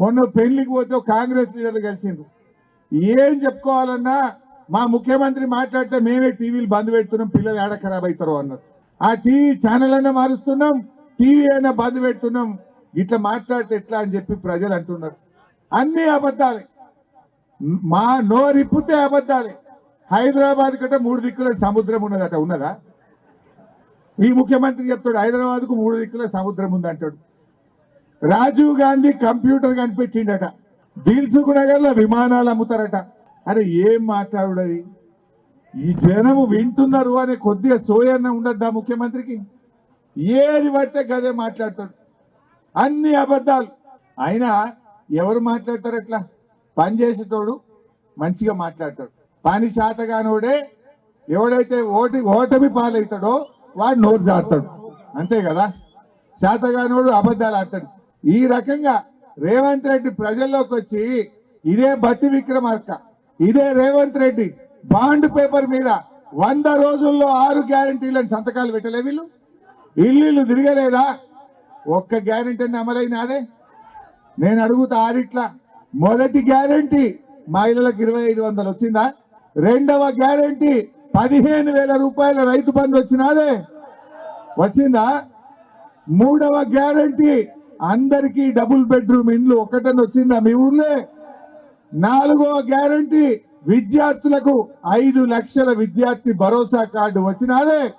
మొన్న పెళ్ళికి పోతే కాంగ్రెస్ లీడర్లు కలిసిండ్రు. ఏం చెప్పుకోవాలన్నా మా ముఖ్యమంత్రి మాట్లాడితే మేమే టీవీలు బంద్ పెడుతున్నాం పిల్లలు ఏడ ఖరాబ్ అవుతారో అన్నారు. ఆ టీవీ ఛానల్ అయినా మారుస్తున్నాం టీవీ అయినా బంద్ పెడుతున్నాం. ఇట్లా మాట్లాడితే ఎట్లా అని చెప్పి ప్రజలు అంటున్నారు. అన్ని అబద్ధాలే. మా నోరిప్పితే అబద్ధాలే. హైదరాబాద్ కంటే మూడు దిక్కుల సముద్రం ఉన్నదట ఉన్నదా? ఈ ముఖ్యమంత్రి చెప్తాడు హైదరాబాద్కు మూడు దిక్కుల సముద్రం ఉంది అంటాడు రాజీవ్ గాంధీ కంప్యూటర్ కనిపెట్టిండట. దిల్సుఖ్ నగర్లో విమానాలు అమ్ముతారట. అరే ఏం మాట్లాడుడది? ఈ జనము వింటున్నారు అనే కొద్దిగా సోయన్న ఉండద్దా ముఖ్యమంత్రికి? ఏది పడితే గదే మాట్లాడతాడు. అన్ని అబద్ధాలు. అయినా ఎవరు మాట్లాడతారు అట్లా? పని చేసేటోడు మంచిగా మాట్లాడతాడు. పని శాతగానోడే ఎవడైతే ఓటి ఓటమి పాలవుతాడో వాడు నోరు జారుతాడు. అంతే కదా? శాతగానోడు అబద్ధాలు ఆడతాడు. ఈ రకంగా రేవంత్ రెడ్డి ప్రజల్లోకి వచ్చి ఇదే బట్టి విక్రమార్క ఇదే రేవంత్ రెడ్డి బాండ్ పేపర్ మీద వంద రోజుల్లో ఆరు గ్యారంటీలను సంతకాలు పెట్టలే వీళ్ళు? ఇల్లు తిరగలేదా? ఒక్క గ్యారంటీ అమలైనాదే నేను అడుగుతా ఆరిట్లా మొదటి గ్యారంటీ మహిళలకు ఇరవై ఐదు వందలు వచ్చిందా? రెండవ గ్యారంటీ పదిహేను వేల రూపాయల రైతు బంధు వచ్చినాదే? వచ్చిందా? మూడవ గ్యారంటీ అందరికీ డబుల్ బెడ్రూమ్ ఇండ్లు ఒకటని వచ్చిందా మీ ఊర్లే? నాలుగవ గ్యారంటీ విద్యార్థులకు ఐదు లక్షల విద్యార్థి భరోసా కార్డు వచ్చినాదే.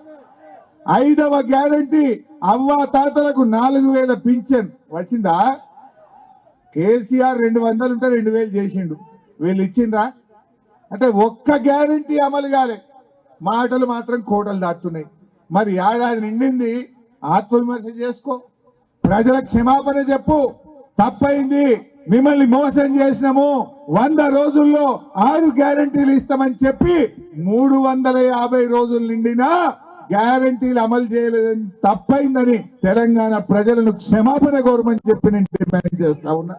ఐదవ గ్యారంటీ అవ్వ తాతలకు నాలుగు వేల పింఛన్ వచ్చిందా? కేసీఆర్ రెండు వందలు ఉంటే రెండు వేలు చేసిండు. వీళ్ళు ఇచ్చిండ్రా? అంటే ఒక్క గ్యారంటీ అమలు కాలే. మాటలు మాత్రం కోటలు దాటుతున్నాయి. మరి ఏడాది నిండింది ఆత్మవిమర్శ చేసుకో. ప్రజల క్షమాపణ చెప్పు. తప్పైంది. మిమ్మల్ని మోసం చేసినాము. వంద రోజుల్లో ఆరు గ్యారంటీలు ఇస్తామని చెప్పి మూడు వందల యాభై రోజులు నిండినా గ్యారంటీలు అమలు చేయలేదని తప్పైందని తెలంగాణ ప్రజలను క్షమాపణ కోరమని చెప్పి నేను డిమాండ్ చేస్తా ఉన్నా.